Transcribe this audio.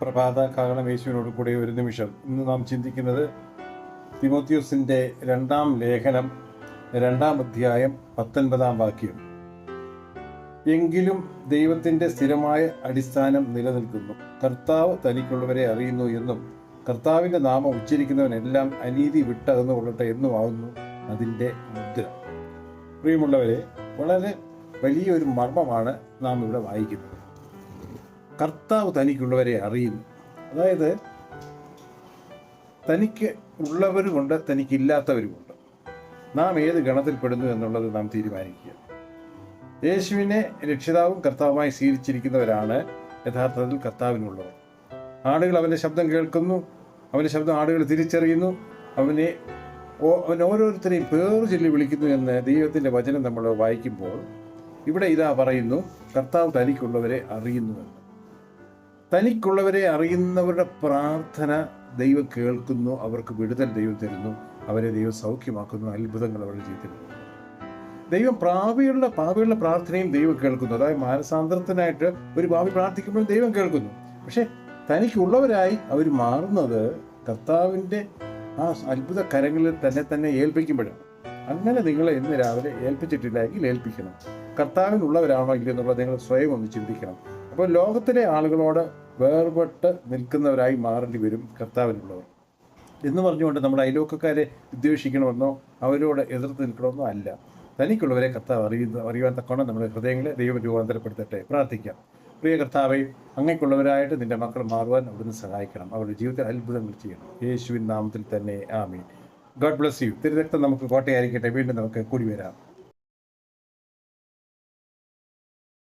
പ്രഭാത കാരണം യേശുവിനോട് കൂടെ ഒരു നിമിഷം. ഇന്ന് നാം ചിന്തിക്കുന്നത് തിമോത്യൂസിന്റെ രണ്ടാം ലേഖനം രണ്ടാം അധ്യായം പത്തൊൻപതാം വാക്യം. എങ്കിലും ദൈവത്തിന്റെ സ്ഥിരമായ അടിസ്ഥാനം നിലനിൽക്കുന്നു. കർത്താവ് തനിക്കുള്ളവരെ അറിയുന്നു എന്നും കർത്താവിന്റെ നാമം ഉച്ചരിക്കുന്നവനെല്ലാം അനീതി വിട്ടകന്നു കൊള്ളട്ടെ എന്നുമാകുന്നു അതിന്റെ മുദ്ര. പ്രിയമുള്ളവരെ വളരെ വലിയൊരു മർമ്മമാണ് നാം ഇവിടെ വായിക്കുന്നത്. കർത്താവ് തനിക്കുള്ളവരെ അറിയുന്നു. അതായത് തനിക്ക് ഉള്ളവരുമുണ്ട് തനിക്കില്ലാത്തവരുമുണ്ട്. നാം ഏത് ഗണത്തിൽപ്പെടുന്നു എന്നുള്ളത് നാം തീരുമാനിക്കുക. യേശുവിനെ രക്ഷിതാവും കർത്താവുമായി സ്വീകരിച്ചിരിക്കുന്നവരാണ് യഥാർത്ഥത്തിൽ കർത്താവിനുള്ളവർ. ആളുകൾ അവന്റെ ശബ്ദം കേൾക്കുന്നു അവന്റെ ശബ്ദം ആളുകൾ തിരിച്ചറിയുന്നു അവനെ അവൻ ഓരോരുത്തരെയും പേർ ചൊല്ലി വിളിക്കുന്നു എന്ന് ദൈവത്തിന്റെ വചനം നമ്മൾ വായിക്കുമ്പോൾ ഇവിടെ ഇതാ പറയുന്നു കർത്താവ് തനിക്കുള്ളവരെ അറിയുന്നുവെന്ന് തനിക്കുള്ളവരെ അറിയുന്നവരുടെ പ്രാർത്ഥന ദൈവം കേൾക്കുന്നു അവർക്ക് വിടുതൽ ദൈവം തരുന്നു അവരെ ദൈവം സൗഖ്യമാക്കുന്നു അത്ഭുതങ്ങൾ അവരുടെ ജീവിതത്തിൽ. ദൈവം പ്രാപികളുടെ പാപികളുടെ പ്രാർത്ഥനയും ദൈവം കേൾക്കുന്നു. അതായത് മാനസാന്തരത്തിനായിട്ട് ഒരു ഭാവി പ്രാർത്ഥിക്കുമ്പോൾ ദൈവം കേൾക്കുന്നു. പക്ഷെ തനിക്കുള്ളവരായി അവർ മാറുന്നത് കർത്താവിന്റെ ആ അത്ഭുത കരങ്ങളിൽ തന്നെ തന്നെ ഏൽപ്പിക്കുമ്പോഴാണ്. അങ്ങനെ നിങ്ങളെ ഇന്ന് രാവിലെ ഏൽപ്പിച്ചിട്ടില്ല എങ്കിൽ ഏൽപ്പിക്കണം. കർത്താവിനുള്ളവരാണോ ഇല്ലെന്നുള്ളത് നിങ്ങൾ സ്വയം ഒന്ന് ചിന്തിക്കണം. അപ്പോൾ ലോകത്തിലെ ആളുകളോട് വേർപെട്ട് നിൽക്കുന്നവരായി മാറേണ്ടി വരും കർത്താവിനുള്ളവർ. എന്ന് പറഞ്ഞുകൊണ്ട് നമ്മൾ അയലോക്കക്കാരെ വിദ്വേഷിക്കണമെന്നോ അവരോട് എതിർത്ത് നിൽക്കണമെന്നോ അല്ല. തനിക്കുള്ളവരെ കർത്താവ് അറിയുന്ന അറിയുവാൻ തക്കോണം നമ്മുടെ ഹൃദയങ്ങളെ ദൈവം രൂപാന്തരപ്പെടുത്തട്ടെ. പ്രാർത്ഥിക്കാം. പ്രിയ കർത്താവെ അങ്ങേക്കുള്ളവരായിട്ട് നിന്റെ മക്കൾ മാറുവാൻ അവിടുന്ന് സഹായിക്കണം. അവരുടെ ജീവിതത്തിൽ അത്ഭുതങ്ങൾ ചെയ്യണം. യേശുവിൻ നാമത്തിൽ തന്നെ ആമീൻ. ഗോഡ് ബ്ലസ് യു തിരുരക്തം നമുക്ക് കോട്ടയായിരിക്കട്ടെ. വീണ്ടും നമുക്ക് കൂടി വരാം.